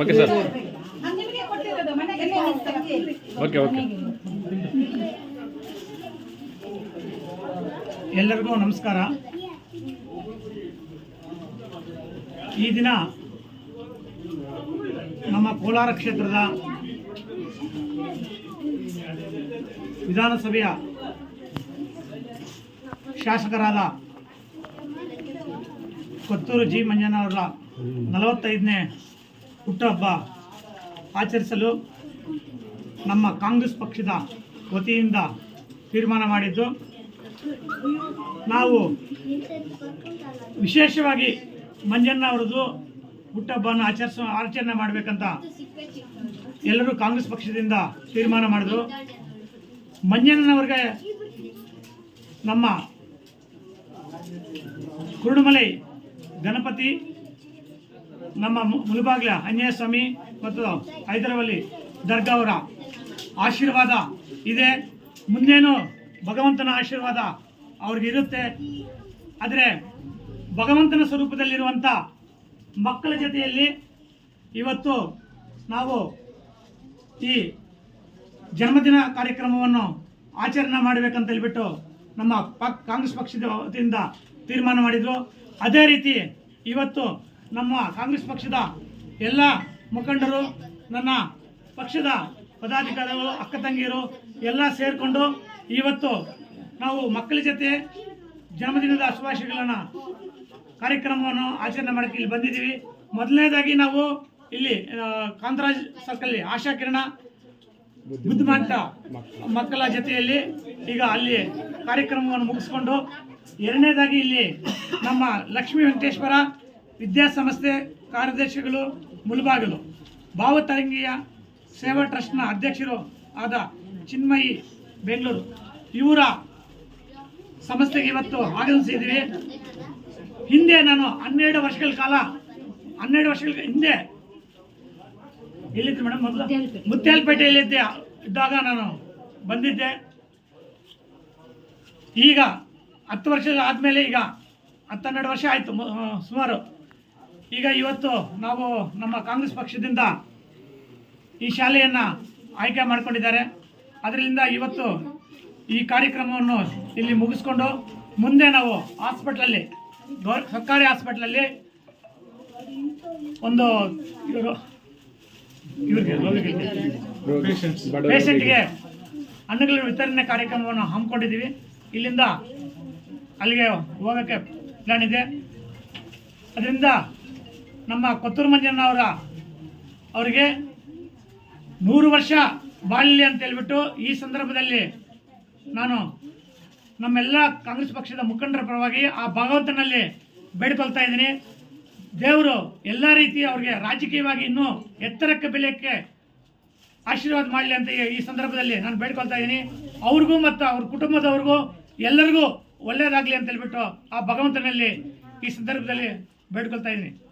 Okay sir. Okay okay ಎಲ್ಲರಿಗೂ ನಮಸ್ಕಾರ. ಈ ದಿನ ನಮ್ಮ ಕೋಲಾರ ಕ್ಷೇತ್ರದ ವಿಧಾನಸಭೆಯ ಶಾಸಕರಾದ ಕೊತ್ತೂರು ಜಿ ಮಂಜನವರ ನಲವತ್ತೈದನೇ ಹುಟ್ಟುಹಬ್ಬ ಆಚರಿಸಲು ನಮ್ಮ ಕಾಂಗ್ರೆಸ್ ಪಕ್ಷದ ವತಿಯಿಂದ ತೀರ್ಮಾನ ಮಾಡಿದ್ದು. ನಾವು ವಿಶೇಷವಾಗಿ ಮಂಜಣ್ಣ ಅವರದ್ದು ಹುಟ್ಟಹಬ್ಬವನ್ನು ಆಚರಿಸ ಆಚರಣೆ ಮಾಡಬೇಕಂತ ಎಲ್ಲರೂ ಕಾಂಗ್ರೆಸ್ ಪಕ್ಷದಿಂದ ತೀರ್ಮಾನ ಮಾಡಿದ್ರು. ಮಂಜಣ್ಣನವ್ರಿಗೆ ನಮ್ಮ ಕುರುಡುಮಲೈ ಗಣಪತಿ ನಮ್ಮ ಮುಳುಬಾಗ್ಲ ಆಂಜನೇಯ ಸ್ವಾಮಿ ಮತ್ತು ಹೈದರಾಬಲಿ ದರ್ಗಾ ಅವರ ಆಶೀರ್ವಾದ ಇದೆ. ಮುಂದೇನು ಭಗವಂತನ ಆಶೀರ್ವಾದ ಅವ್ರಿಗಿರುತ್ತೆ ಆದರೆ ಭಗವಂತನ ಸ್ವರೂಪದಲ್ಲಿರುವಂಥ ಮಕ್ಕಳ ಜೊತೆಯಲ್ಲಿ ಇವತ್ತು ನಾವು ಈ ಜನ್ಮದಿನ ಕಾರ್ಯಕ್ರಮವನ್ನು ಆಚರಣೆ ಮಾಡಬೇಕಂತ ಹೇಳ್ಬಿಟ್ಟು ನಮ್ಮ ಪಕ್, ಕಾಂಗ್ರೆಸ್ ಪಕ್ಷದ ವತಿಯಿಂದ ತೀರ್ಮಾನ ಮಾಡಿದರು. ಅದೇ ರೀತಿ ಇವತ್ತು ನಮ್ಮ ಕಾಂಗ್ರೆಸ್ ಪಕ್ಷದ ಎಲ್ಲ ಮುಖಂಡರು, ನನ್ನ ಪಕ್ಷದ ಪದಾಧಿಕಾರಿಗಳು, ಅಕ್ಕ ತಂಗಿಯರು ಎಲ್ಲ ಸೇರಿಕೊಂಡು ಇವತ್ತು ನಾವು ಮಕ್ಕಳ ಜೊತೆ ಜನ್ಮದಿನದ ಶುಭಾಶಯಗಳನ್ನು, ಕಾರ್ಯಕ್ರಮವನ್ನು ಆಚರಣೆ ಮಾಡೋಕ್ಕೆ ಇಲ್ಲಿ ಬಂದಿದ್ದೀವಿ. ಮೊದಲನೇದಾಗಿ ನಾವು ಇಲ್ಲಿ ಕಾಂತರಾಜ್ ಸರ್ಕಲ್ ಆಶಾ ಕಿರಣ ಬುದ್ಧಿಮಟ್ಟ ಮಕ್ಕಳ ಜೊತೆಯಲ್ಲಿ ಈಗ ಅಲ್ಲಿ ಕಾರ್ಯಕ್ರಮವನ್ನು ಮುಗಿಸ್ಕೊಂಡು, ಎರಡನೇದಾಗಿ ಇಲ್ಲಿ ನಮ್ಮ ಲಕ್ಷ್ಮೀ ವೆಂಕಟೇಶ್ವರ ವಿದ್ಯಾಸಂಸ್ಥೆ ಕಾರ್ಯದರ್ಶಿಗಳು ಮುಲ್ಬಾಗಿಲು. ಭಾವತರಂಗಿಯ ಸೇವಾ ಟ್ರಸ್ಟ್ನ ಅಧ್ಯಕ್ಷರು ಆದ ಚಿನ್ಮಯಿ ಬೆಂಗಳೂರು. ಇವರ ಸಂಸ್ಥೆಗೆ ಇವತ್ತು ಆಗಮಿಸಿದ್ದೀವಿ ಹಿಂದೆ ನಾನು ಹನ್ನೆರಡು ವರ್ಷಗಳ ಕಾಲ ಹನ್ನೆರಡು ವರ್ಷಗಳ ಹಿಂದೆ ಎಲ್ಲಿದ್ದೆ ಮೇಡಮ್ ಮೊದಲು? ಮುತ್ಯಾಲಪೇಟೆಯಲ್ಲಿದ್ದೆ ಇದ್ದಾಗ ನಾನು ಬಂದಿದ್ದೆ. ಈಗ ಹತ್ತು ವರ್ಷ ಆದಮೇಲೆ ಈಗ ಹತ್ತೆರಡು ವರ್ಷ ಆಯಿತು ಸುಮಾರು. ಈಗ ಇವತ್ತು ನಾವು ನಮ್ಮ ಕಾಂಗ್ರೆಸ್ ಪಕ್ಷದಿಂದ ಈ ಶಾಲೆಯನ್ನು ಆಯ್ಕೆ ಮಾಡಿಕೊಂಡಿದ್ದಾರೆ. ಅದರಿಂದ ಇವತ್ತು ಈ ಕಾರ್ಯಕ್ರಮವನ್ನು ಇಲ್ಲಿ ಮುಗಿಸ್ಕೊಂಡು ಮುಂದೆ ನಾವು ಹಾಸ್ಪಿಟ್ಲಲ್ಲಿ ಗೌರ್ ಸರ್ಕಾರಿ ಹಾಸ್ಪಿಟ್ಲಲ್ಲಿ ಒಂದು ಇವರು ಇವ್ರಿಗೆ ಪೇಷಂಟ್ಗೆ ಹಣ್ಣುಗಳ ವಿತರಣೆ ಕಾರ್ಯಕ್ರಮವನ್ನು ಹಮ್ಮಿಕೊಂಡಿದ್ದೀವಿ. ಇಲ್ಲಿಂದ ಅಲ್ಲಿಗೆ ಹೋಗೋಕ್ಕೆ ಪ್ಲಾನ್ ಇದೆ. ಅದರಿಂದ ನಮ್ಮ ಕೊತ್ತೂರು ಮಂಜಣ್ಣ ಅವರ ಅವರಿಗೆ ನೂರು ವರ್ಷ ಬಾಳಲಿ ಅಂತ ಹೇಳ್ಬಿಟ್ಟು ಈ ಸಂದರ್ಭದಲ್ಲಿ ನಾನು ನಮ್ಮೆಲ್ಲ ಕಾಂಗ್ರೆಸ್ ಪಕ್ಷದ ಮುಖಂಡರ ಪರವಾಗಿ ಆ ಭಗವಂತನಲ್ಲಿ ಬೇಡ್ಕೊಳ್ತಾ ಇದ್ದೀನಿ. ದೇವರು ಎಲ್ಲ ರೀತಿ ಅವ್ರಿಗೆ ರಾಜಕೀಯವಾಗಿ ಇನ್ನೂ ಎತ್ತರಕ್ಕೆ ಬೆಲೆಯಕ್ಕೆ ಆಶೀರ್ವಾದ ಮಾಡಲಿ ಅಂತ ಈ ಸಂದರ್ಭದಲ್ಲಿ ನಾನು ಬೇಡ್ಕೊಳ್ತಾ ಇದ್ದೀನಿ. ಅವ್ರಿಗೂ ಮತ್ತು ಅವ್ರ ಕುಟುಂಬದವ್ರಿಗೂ ಎಲ್ಲರಿಗೂ ಒಳ್ಳೆಯದಾಗಲಿ ಅಂತ ಹೇಳ್ಬಿಟ್ಟು ಆ ಭಗವಂತನಲ್ಲಿ ಈ ಸಂದರ್ಭದಲ್ಲಿ ಬೇಡ್ಕೊಳ್ತಾ ಇದ್ದೀನಿ.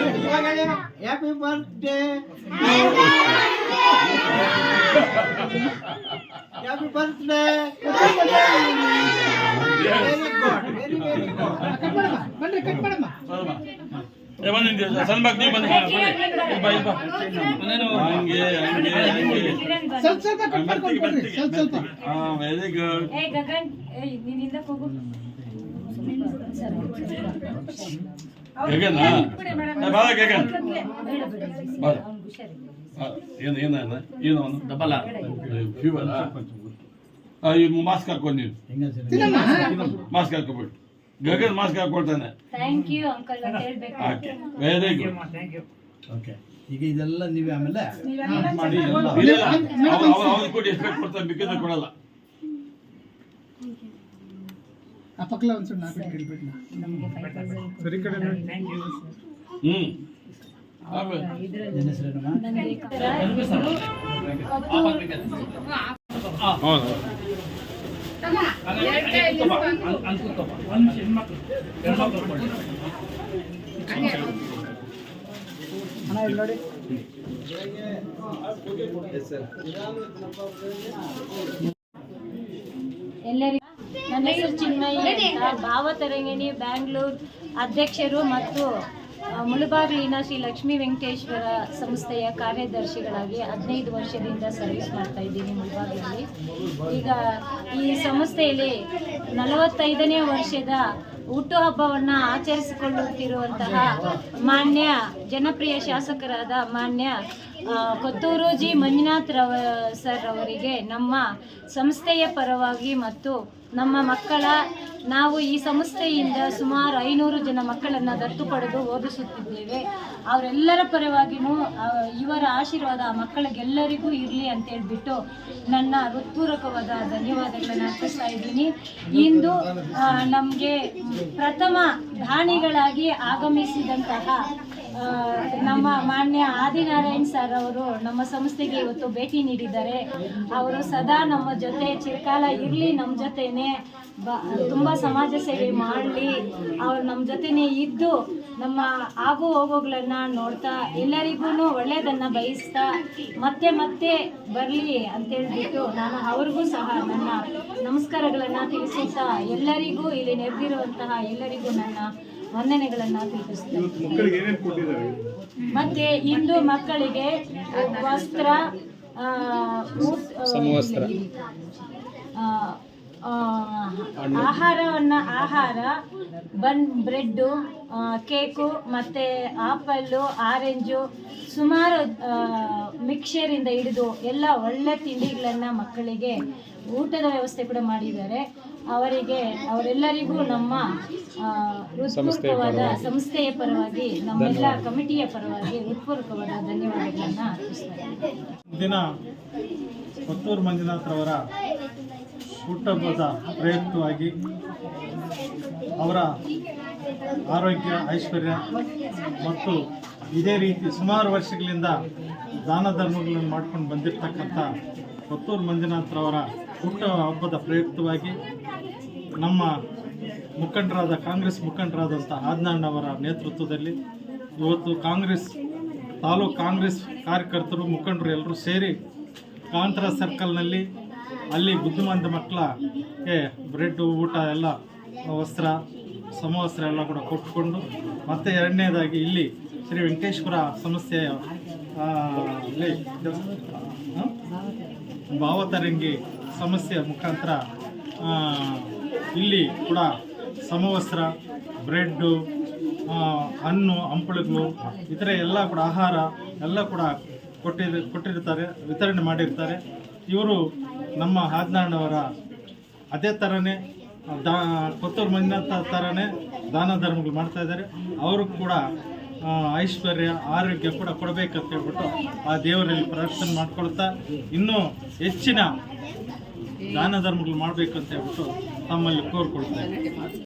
Happy birthday happy birthday very good very very good cut पड़मा बंद्रे कट पड़मा ये बन इंडिया सन भक्ति बन भाई बा बने आएँगे आएँगे चल चल कट पड़ कट पड़ चल चल हाँ वेरी गुड ए गगन ए नींद फोगो ಬಾ ಹುಷಾರಿಲ್ಲ ಏನು ಏನು ಏನು? ಅವನು? ಡಬಲ್ ಫೀವರ್ ಈ ಮಾಸ್ಕ್ ಹಾಕೊಂಡು ನೀನು. ಮಾಸ್ಕ್ ಹಾಕೋಬಿಟ್ಟು Gagan mask ಹಾಕೊಳ್ತಾನೆ. Very good thank you okay. ಈಗ ಇದೆಲ್ಲ ನೀವೇ ಆಮೇಲೆ ಎಕ್ಸ್ಪೆಕ್ಟ್ ಕೊಡ್ತಾರೆ ಕೊಡಲ್ಲ. ಆ ಪಕ್ಕಲ ಒಂದ್ಸಲ ನಾಲ್ಕು ಕೇಳ್ಬಿಟ್ಟು ನಮಗೆ five thousand thank you hmm. ಆಮೇಲೆ? ನನಗೆ ಹೌದು ಒಂದು ಹೆಣ್ಮಕ್ಳು ಹೆಣ್ಮಕ್ಳು ಕೊಡಿ. ಎಲ್ಲರಿಗೂ ನನ್ನ ಹೆಸರು ಚಿನ್ಮಯಿ ಭಾವತರಂಗಿಣಿ ಬ್ಯಾಂಗ್ಳೂರ್ ಅಧ್ಯಕ್ಷರು ಮತ್ತು ಮುಳುಬಾಗ್ಲಿನ ಶ್ರೀ ಲಕ್ಷ್ಮೀ ವೆಂಕಟೇಶ್ವರ ಸಂಸ್ಥೆಯ ಕಾರ್ಯದರ್ಶಿಗಳಾಗಿ ಹದಿನೈದು ವರ್ಷದಿಂದ ಸರ್ವಿಸ್ ಮಾಡ್ತಾ ಇದ್ದೀನಿ ಮುಳುಬಾಗಿಲಲ್ಲಿ ಈಗ ಈ ಸಂಸ್ಥೆಯಲ್ಲಿ ನಲವತ್ತೈದನೇ ವರ್ಷದ ಹುಟ್ಟುಹಬ್ಬವನ್ನು ಆಚರಿಸಿಕೊಳ್ಳುತ್ತಿರುವಂತಹ ಮಾನ್ಯ ಜನಪ್ರಿಯ ಶಾಸಕರಾದ ಮಾನ್ಯ ಕೊತ್ತೂರು ಜಿ ಮಂಜುನಾಥ್ ರವ ಸರ್ ಅವರಿಗೆ ನಮ್ಮ ಸಂಸ್ಥೆಯ ಪರವಾಗಿ ಮತ್ತು ನಮ್ಮ ಮಕ್ಕಳ ನಾವು ಈ ಸಂಸ್ಥೆಯಿಂದ ಸುಮಾರು ಐನೂರು ಜನ ಮಕ್ಕಳನ್ನು ದತ್ತು ಪಡೆದು ಓದಿಸುತ್ತಿದ್ದೇವೆ. ಅವರೆಲ್ಲರ ಪರವಾಗಿಯೂ ಇವರ ಆಶೀರ್ವಾದ ಆ ಮಕ್ಕಳಿಗೆಲ್ಲರಿಗೂ ಇರಲಿ ಅಂತ ಹೇಳ್ಬಿಟ್ಟು ನನ್ನ ಹೃತ್ಪೂರ್ವಕವಾದ ಧನ್ಯವಾದಗಳನ್ನು ಅರ್ಪಿಸ್ತಾ ಇದ್ದೀನಿ. ಇಂದು ನಮಗೆ ಪ್ರಥಮ ದಾನಿಗಳಾಗಿ ಆಗಮಿಸಿದಂತಹ ನಮ್ಮ ಮಾನ್ಯ ಆದಿನಾರಾಯಣ್ ಸರ್ ಅವರು ನಮ್ಮ ಸಂಸ್ಥೆಗೆ ಇವತ್ತು ಭೇಟಿ ನೀಡಿದ್ದಾರೆ. ಅವರು ಸದಾ ನಮ್ಮ ಜೊತೆ ಚಿರಕಾಲ ಇರಲಿ ನಮ್ಮ ಜೊತೆನೆ ಬ, ತುಂಬ ಸಮಾಜ ಸೇವೆ ಮಾಡಲಿ. ಅವ್ರು ನಮ್ಮ ಜೊತೆನೇ ಇದ್ದು ನಮ್ಮ ಆಗು ಹೋಗೋಗಳನ್ನ ನೋಡ್ತಾ ಎಲ್ಲರಿಗೂ ಒಳ್ಳೆಯದನ್ನು ಬಯಸ್ತಾ ಮತ್ತೆ ಮತ್ತೆ ಬರಲಿ ಅಂತೇಳ್ಬಿಟ್ಟು ನಾನು ಅವ್ರಿಗೂ ಸಹ ನನ್ನ ನಮಸ್ಕಾರಗಳನ್ನು ತಿಳಿಸುತ್ತಾ ಎಲ್ಲರಿಗೂ ಇಲ್ಲಿ ನೆರೆದಿರುವಂತಹ ಎಲ್ಲರಿಗೂ ನನ್ನ ವಂದನೆಗಳನ್ನು ತಿಳಿಸುತ್ತೇನೆ ಮತ್ತೆ ಇಂದು ಮಕ್ಕಳಿಗೆ ವಸ್ತ್ರ ಆ, ಆಹಾರವನ್ನ ಆಹಾರ ಬನ್ ಬ್ರೆಡ್ಡು ಕೇಕು ಮತ್ತು ಆಪಲ್ಲು ಆರೆಂಜು ಸುಮಾರು ಮಿಕ್ಸರಿಂದ ಹಿಡಿದು ಎಲ್ಲ ಒಳ್ಳೆ ತಿಂಡಿಗಳನ್ನು ಮಕ್ಕಳಿಗೆ ಊಟದ ವ್ಯವಸ್ಥೆ ಕೂಡ ಮಾಡಿದ್ದಾರೆ. ಅವರಿಗೆ ಅವರೆಲ್ಲರಿಗೂ ನಮ್ಮ ಹೃತ್ಪೂರ್ವಕವಾದ ಸಂಸ್ಥೆಯ ಪರವಾಗಿ ನಮ್ಮೆಲ್ಲ ಕಮಿಟಿಯ ಪರವಾಗಿ ಹೃತ್ಪೂರ್ವಕವಾದ ಧನ್ಯವಾದಗಳನ್ನು ಅರ್ಪಿಸ್ತಾರೆ ದಿನ ಕೊತ್ತೂರು ಮಂಜುನಾಥ್ರವರ ಹುಟ್ಟಹಬ್ಬದ ಪ್ರಯುಕ್ತವಾಗಿ ಅವರ ಆರೋಗ್ಯ, ಐಶ್ವರ್ಯ ಮತ್ತು ಇದೇ ರೀತಿ ಸುಮಾರು ವರ್ಷಗಳಿಂದ ದಾನ ಧರ್ಮಗಳನ್ನು ಮಾಡ್ಕೊಂಡು ಬಂದಿರತಕ್ಕಂಥ ಕೊತ್ತೂರು ಮಂಜುನಾಥ್ರವರ ಹುಟ್ಟ ಹಬ್ಬದ ಪ್ರಯುಕ್ತವಾಗಿ ನಮ್ಮ ಮುಖಂಡರಾದ, ಕಾಂಗ್ರೆಸ್ ಮುಖಂಡರಾದಂಥ ಆದ್ನಾಣ್ಣವರ ನೇತೃತ್ವದಲ್ಲಿ ಇವತ್ತು ಕಾಂಗ್ರೆಸ್, ತಾಲೂಕು ಕಾಂಗ್ರೆಸ್ ಕಾರ್ಯಕರ್ತರು, ಮುಖಂಡರು ಎಲ್ಲರೂ ಸೇರಿ ಕಾಂತರ ಸರ್ಕಲ್ನಲ್ಲಿ ಅಲ್ಲಿ ಬುದ್ಧಿಮಾಂದ ಮಕ್ಕಳಿಗೆ ಬ್ರೆಡ್, ಊಟ ಎಲ್ಲ, ವಸ್ತ್ರ, ಸಮವಸ್ತ್ರ ಎಲ್ಲ ಕೂಡ ಕೊಟ್ಟುಕೊಂಡು ಮತ್ತು ಎರಡನೇದಾಗಿ ಇಲ್ಲಿ ಶ್ರೀ ವೆಂಕಟೇಶ್ವರ ಸಂಸ್ಥೆಯ? ಭಾವತರಂಗಿ ಸಮಸ್ಯೆಯ ಮುಖಾಂತರ ಇಲ್ಲಿ ಕೂಡ ಸಮವಸ್ತ್ರ, ಬ್ರೆಡ್ಡು ಹಣ್ಣು, ಹಂಪಲುಗಳು ಇತರೆ ಎಲ್ಲ ಕೂಡ ಆಹಾರ ಎಲ್ಲ ಕೂಡ ಕೊಟ್ಟಿರ್ ಕೊಟ್ಟಿರ್ತಾರೆ, ವಿತರಣೆ ಮಾಡಿರ್ತಾರೆ ಇವರು ನಮ್ಮ ಹಾದ್ನಾಡವರ ಅದೇ ಥರನೇ ದಾ, ಕೊತ್ತೂರು ಮಂಜುನಾಥ ಥರನೇ ದಾನ ಧರ್ಮಗಳು ಮಾಡ್ತಾ ಇದ್ದಾರೆ. ಅವರು ಕೂಡ ಐಶ್ವರ್ಯ, ಆರೋಗ್ಯ ಕೂಡ ಕೊಡಬೇಕಂತ ಹೇಳ್ಬಿಟ್ಟು ಆ ದೇವರಲ್ಲಿ ಪ್ರಾರ್ಥನೆ ಮಾಡ್ಕೊಳ್ತಾ ಇನ್ನೂ ಹೆಚ್ಚಿನ ದಾನ ಧರ್ಮಗಳು ಮಾಡಬೇಕಂತ ಹೇಳ್ಬಿಟ್ಟು ತಮ್ಮಲ್ಲಿ ಕೋರ್ಕೊಳ್ತಾ ಇದ್ದಾರೆ.